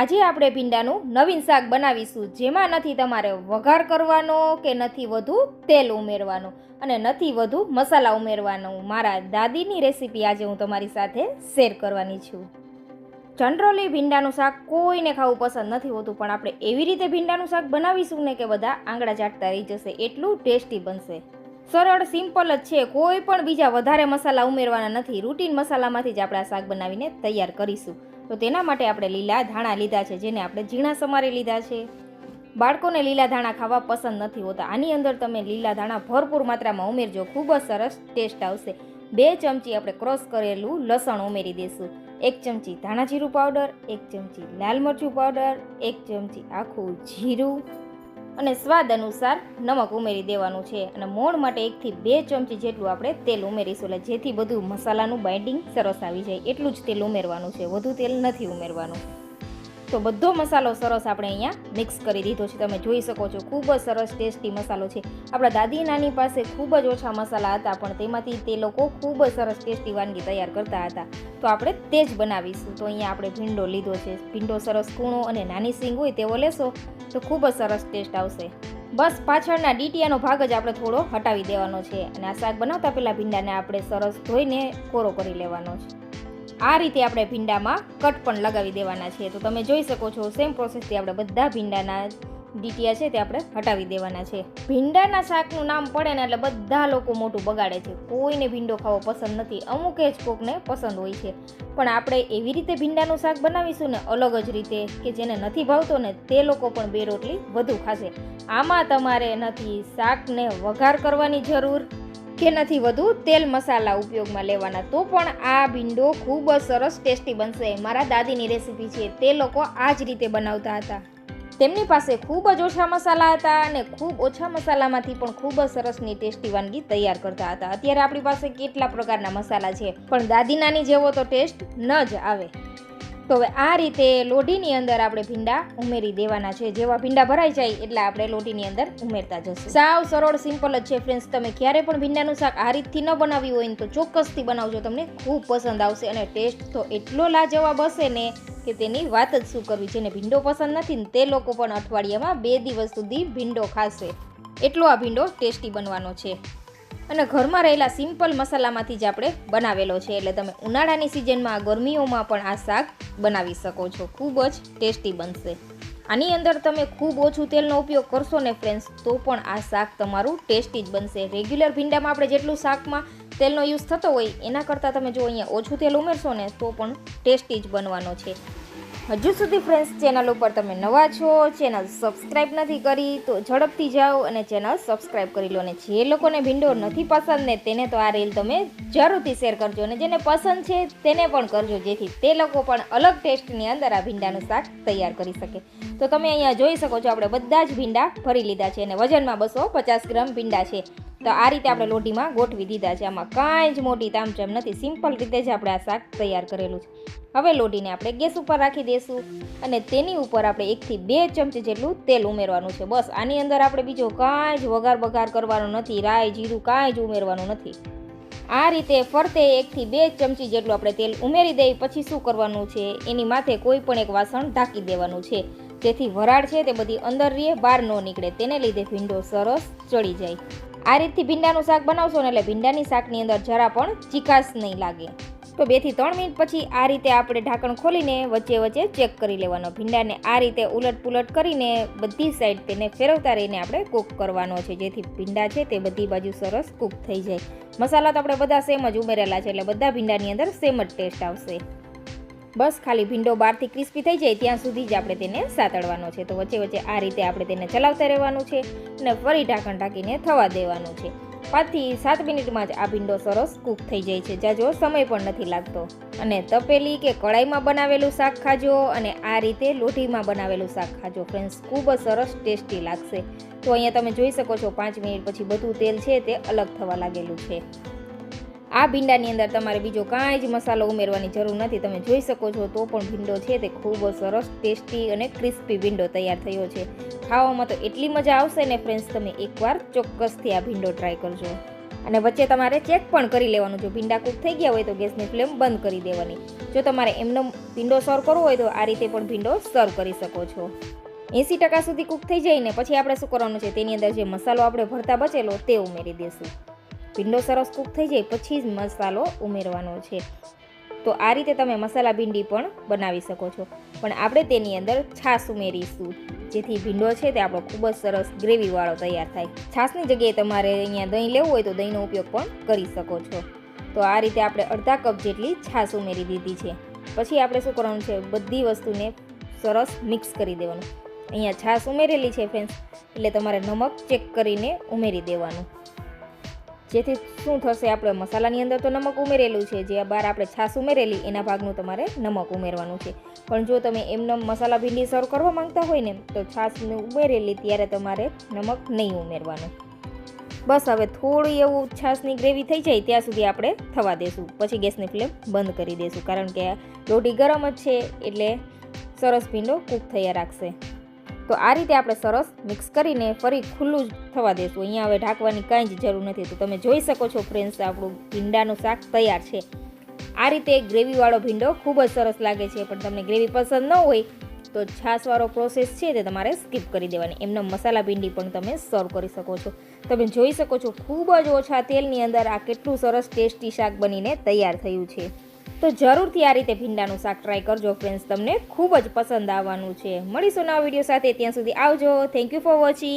આજે આપણે ભીંડાનું નવીન શાક બનાવીશું, જેમાં નથી તમારે વઘાર કરવાનો કે નથી વધુ તેલ ઉમેરવાનું અને નથી વધુ મસાલા ઉમેરવાનો. મારા દાદીની રેસીપી આજે હું તમારી સાથે શેર કરવાની છું. જનરલી ભીંડાનું શાક કોઈને ખાવું પસંદ નથી હોતું, પણ આપણે એવી રીતે ભીંડાનું શાક બનાવીશું ને કે બધા આંગળા ચાટતા રહી જશે, એટલું ટેસ્ટી બનશે. સરળ, સિમ્પલ જ છે, કોઈ પણ બીજા વધારે મસાલા ઉમેરવાના નથી. રૂટીન મસાલામાંથી જ આપણે આ શાક બનાવીને તૈયાર કરીશું. તો તેના માટે આપણે લીલા ધાણા લીધા છે, જેને આપણે ઝીણા સમારી લીધા છે. બાળકોને લીલા ધાણા ખાવા પસંદ નથી હોતા. આની અંદર તમે લીલા ધાણા ભરપૂર માત્રામાં ઉમેરજો. ખૂબ જ સરસ ટેસ્ટ આવશે. બે ચમચી આપણે ક્રોસ કરેલું લસણ ઉમેરી દઈશું. એક ચમચી ધાણા જીરું પાવડર, એક ચમચી લાલ મરચું પાવડર, એક ચમચી આખું જીરું. અને સ્વાદ અનુસાર નમક ઉમેરી દેવાનું છે. અને મોણ માટે એકથી બે ચમચી જેટલું આપણે તેલ ઉમેરીશું. એટલે જેથી બધું મસાલાનું બાઇન્ડિંગ સરસ આવી જાય. એટલું જ તેલ ઉમેરવાનું છે. વધુ તેલ નથી ઉમેરવાનું. તો બધો મસાલો સરસ આપણે અહીંયા મિક્સ કરી દીધો છે. તમે જોઈ શકો છો, ખૂબ જ સરસ ટેસ્ટી મસાલો છે. આપણા દાદી નાની પાસે ખૂબ જ ઓછા મસાલા હતા, પણ તેમાંથી તે લોકો ખૂબ જ સરસ ટેસ્ટી વાનગી તૈયાર કરતા હતા. તો આપણે તે જ બનાવીશું. તો અહીંયા આપણે ભીંડો લીધો છે. ભીંડો સરસ કૂણો અને નાની સિંગ હોય તેવો લેશો, તો ખૂબ જ સરસ ટેસ્ટ આવશે. બસ પાછળના ડીટીયાનો ભાગ જ આપણે થોડો હટાવી દેવાનો છે. અને આ શાક બનાવતા પહેલાં ભીંડાને આપણે સરસ ધોઈને કોરો કરી લેવાનો છે. આ રીતે આપણે ભીંડામાં કટ પણ લગાવી દેવાના છે. તો તમે જોઈ શકો છો સેમ પ્રોસેસથી આપણે બધા ભીંડાના ડીટીયા છે તે આપણે હટાવી દેવાના છે. ભીંડાના શાકનું નામ પડે ને એટલે બધા લોકો મોટું બગાડે છે. કોઈને ભીંડો ખાવો પસંદ નથી. અમુક જ કોકને પસંદ હોય છે. પણ આપણે એવી રીતે ભીંડાનું શાક બનાવીશું ને અલગ જ રીતે કે જેને નથી ભાવતો ને તે લોકો પણ બે રોટલી વધુ ખાશે. આમાં તમારે નથી શાકને વઘાર કરવાની જરૂર કે નથી વધુ તેલ મસાલા ઉપયોગમાં લેવાના. તો પણ આ ભીંડો ખૂબ જ સરસ ટેસ્ટી બનશે. મારા દાદીની રેસીપી છે. તે લોકો આ જ રીતે બનાવતા હતા. તેમની પાસે ખૂબ જ ઓછા મસાલા હતા અને ખૂબ ઓછા મસાલામાંથી પણ ખૂબ જ સરસની ટેસ્ટી વાનગી તૈયાર કરતા હતા. અત્યારે આપણી પાસે કેટલા પ્રકારના મસાલા છે? પણ દાદી નાની જેવો તો ટેસ્ટ ન જ આવે. તો હવે આ રીતે લોઢીની અંદર આપણે ભીંડા ઉમેરી દેવાના છે. જેવા ભીંડા ભરાઈ જાય એટલે આપણે લોઢીની અંદર ઉમેરતા જશું. સાવ સરળ સિમ્પલ જ છે ફ્રેન્ડ્સ તમે ક્યારે પણ ભીંડાનું શાક આ રીતથી ન બનાવ્યું હોય ને તો ચોક્કસથી બનાવજો. તમને ખૂબ પસંદ આવશે અને ટેસ્ટ તો એટલો લાજવાબ હશે ને કે તેની વાત જ શું કરવી? જેને ભીંડો પસંદ નથી ને તે લોકો પણ અઠવાડિયામાં બે દિવસ સુધી ભીંડો ખાશે. એટલો આ ભીંડો ટેસ્ટી બનવાનો છે. અને ઘરમાં રહેલા સિમ્પલ મસાલામાંથી જ આપણે બનાવેલો છે. એટલે તમે ઉનાળાની સિઝનમાં ગરમીઓમાં પણ આ શાક બનાવી શકો છો. ખૂબ જ ટેસ્ટી બનશે. આની અંદર તમે ખૂબ ઓછું તેલનો ઉપયોગ કરશો ને ફ્રેન્ડ્સ તો પણ આ શાક તમારું ટેસ્ટી જ બનશે. રેગ્યુલર ભીંડામાં આપણે જેટલું શાકમાં તેલનો યુઝ થતો હોય, એના કરતાં તમે જો અહીંયા ઓછું તેલ ઉમેરશો ને, તો પણ ટેસ્ટી જ બનવાનો છે. હજુ સુધી ફ્રેન્ડ્સ ચેનલ ઉપર તમે નવા છો ચેનલ સબસ્ક્રાઈબ નથી કરી, તો ઝડપથી જાઓ અને ચેનલ સબસ્ક્રાઈબ કરી લો. અને જે લોકોને ભીંડો નથી પસંદ ને તેને તો આ રીલ તમે જરૂરથી શેર કરજો. અને જેને પસંદ છે તેને પણ કરજો, જેથી તે લોકો પણ અલગ ટેસ્ટની અંદર આ ભીંડાનું શાક તૈયાર કરી શકે. તો તમે અહીંયા જોઈ શકો છો, આપણે બધા જ ભીંડા ભરી લીધા છે. અને વજનમાં બસો પચાસ ગ્રામ ભીંડા છે. તો આ રીતે આપણે લોટીમાં ગોઠવી દીધા છે. આમાં કાંઈ જ મોટી તામચમ નથી. સિમ્પલ રીતે જ આપણે આ શાક તૈયાર કરેલું છે. હવે લોટીને આપણે ગેસ ઉપર રાખી દઈશું અને તેની ઉપર આપણે એકથી બે ચમચી જેટલું તેલ ઉમેરવાનું છે. બસ, આની અંદર આપણે બીજો કાંઈ જ વઘાર બગાર કરવાનો નથી. રાઈ, જીરું કાંઈ જ ઉમેરવાનું નથી. આ રીતે ફરતે એકથી બે ચમચી જેટલું આપણે તેલ ઉમેરી દઈ પછી શું કરવાનું છે? એની માથે કોઈ પણ એક વાસણ ઢાંકી દેવાનું છે. જેથી વરાળ છે તે બધી અંદર રહે બહાર ન નીકળે. તેને લીધે ભીંડો સરસ ચડી જાય. આ રીતથી ભીંડાનું શાક બનાવશો ને એટલે ભીંડાની શાકની અંદર જરા પણ ચીકાશ નહીં લાગે. તો બેથી ત્રણ મિનિટ પછી આ રીતે આપણે ઢાંકણ ખોલીને વચ્ચે વચ્ચે ચેક કરી લેવાનો. ભીંડાને આ રીતે ઉલટ પુલટ કરીને બધી સાઈડ તેને ફેરવતા રહીને આપણે કૂક કરવાનો છે. જેથી ભીંડા છે તે બધી બાજુ સરસ કૂક થઈ જાય. મસાલા તો આપણે બધા સેમ જ ઉમેરેલા છે એટલે બધા ભીંડાની અંદર સેમ જ ટેસ્ટ આવશે. બસ ખાલી ભીંડો બહારથી ક્રિસ્પી થઈ જાય ત્યાં સુધી જ આપણે તેને સાતળવાનો છે. તો વચ્ચે વચ્ચે આ રીતે આપણે તેને ચલાવતા રહેવાનું છે અને ફરી ઢાંકણ ઢાંકીને થવા દેવાનું છે. પાંચથી સાત મિનિટમાં જ આ ભીંડો સરસ કૂક થઈ જાય છે. જાજો સમય પણ નથી લાગતો. અને તપેલી કે કડાઈમાં બનાવેલું શાક ખાજો અને આ રીતે લોઢીમાં બનાવેલું શાક ખાજો. ફ્રેન્ડ્સ, ખૂબ જ સરસ ટેસ્ટી લાગશે. તો અહીંયા તમે જોઈ શકો છો પાંચ મિનિટ પછી બધું તેલ છે તે અલગ થવા લાગેલું છે. આ ભીંડાની અંદર તમારે બીજો કાંઈ જ મસાલો ઉમેરવાની જરૂર નથી. તમે જોઈ શકો છો, તો પણ ભીંડો છે તે ખૂબ સરસ, ટેસ્ટી અને ક્રિસ્પી ભીંડો તૈયાર થયો છે. ખાવામાં તો એટલી મજા આવશે ને ફ્રેન્ડ્સ તમે એકવાર ચોક્કસથી આ ભીંડો ટ્રાય કરજો. અને વચ્ચે તમારે ચેક પણ કરી લેવાનું. જો ભીંડા કૂક થઈ ગયા હોય તો ગેસની ફ્લેમ બંધ કરી દેવાની. જો તમારે એમનો ભીંડો સર્વ કરવો હોય તો આ રીતે પણ ભીંડો સર્વ કરી શકો છો. એંસી ટકા સુધી કૂક થઈ જાય ને પછી આપણે શું કરવાનું છે? તેની અંદર જે મસાલો આપણે ભરતા બચેલો, તે ઉમેરી દઈશું ભીંડો સરસ કૂક થઈ જાય પછી જ મસાલો ઉમેરવાનો છે. તો આ રીતે તમે મસાલા ભીંડી પણ બનાવી શકો છો. પણ આપણે તેની અંદર છાશ ઉમેરીશું. જેથી ભીંડો છે તે આપણો ખૂબ જ સરસ ગ્રેવીવાળો તૈયાર થાય. છાશની જગ્યાએ તમારે અહીંયા દહીં લેવું હોય તો દહીંનો ઉપયોગ પણ કરી શકો છો. તો આ રીતે આપણે અડધા કપ જેટલી છાશ ઉમેરી દીધી છે. પછી આપણે શું કરવાનું છે? બધી વસ્તુને સરસ મિક્સ કરી દેવાનું. અહીંયા છાશ ઉમેરેલી છે ફ્રેન્ડ્સ એટલે તમારે નમક ચેક કરીને ઉમેરી દેવાનું. જેથી શું થશે, આપણે મસાલાની અંદર તો નમક ઉમેરેલું છે, જે બહાર આપણે છાશ ઉમેરેલી, એના ભાગનું તમારે નમક ઉમેરવાનું છે. પણ જો તમે એમને મસાલા ભીંડી સર્વ કરવા માંગતા હોય ને, તો છાશ ઉમેરેલી ત્યારે તમારે નમક નહીં ઉમેરવાનું. બસ હવે થોડું એવું છાશની ગ્રેવી થઈ જાય, ત્યાં સુધી આપણે થવા દેશું. પછી ગેસની ફ્લેમ બંધ કરી દઈશું કારણ કે રોટી ગરમ જ છે, એટલે સરસ ભીંડો કૂક થયા રાખશે. તો આ રીતે આપણે સરસ મિક્સ કરીને ફરી ખુલ્લું થવા દેશું. અહીંયા હવે ઢાંકવાની કાંઈ જ જરૂર નથી. તો તમે જોઈ શકો છો ફ્રેન્ડ્સ આપણું ભીંડાનું શાક તૈયાર છે. આ રીતે ગ્રેવીવાળો ભીંડો ખૂબ જ સરસ લાગે છે. પણ તમને ગ્રેવી પસંદ ન હોય તો છાશવાળો પ્રોસેસ છે તે તમારે સ્કીપ કરી દેવાની. એમને મસાલા ભીંડી પણ તમે સર્વ કરી શકો છો. તમે જોઈ શકો છો ખૂબ જ ઓછા તેલની અંદર આ કેટલું સરસ ટેસ્ટી શાક બનીને તૈયાર થયું છે. તો જરૂરથી આ રીતે ભીંડાનું શાક ટ્રાય કરજો ફ્રેન્ડ્સ તમને ખૂબ જ પસંદ આવવાનું છે. મળીશું નવા વીડિયો સાથે, ત્યાં સુધી આવજો. Thank you for watching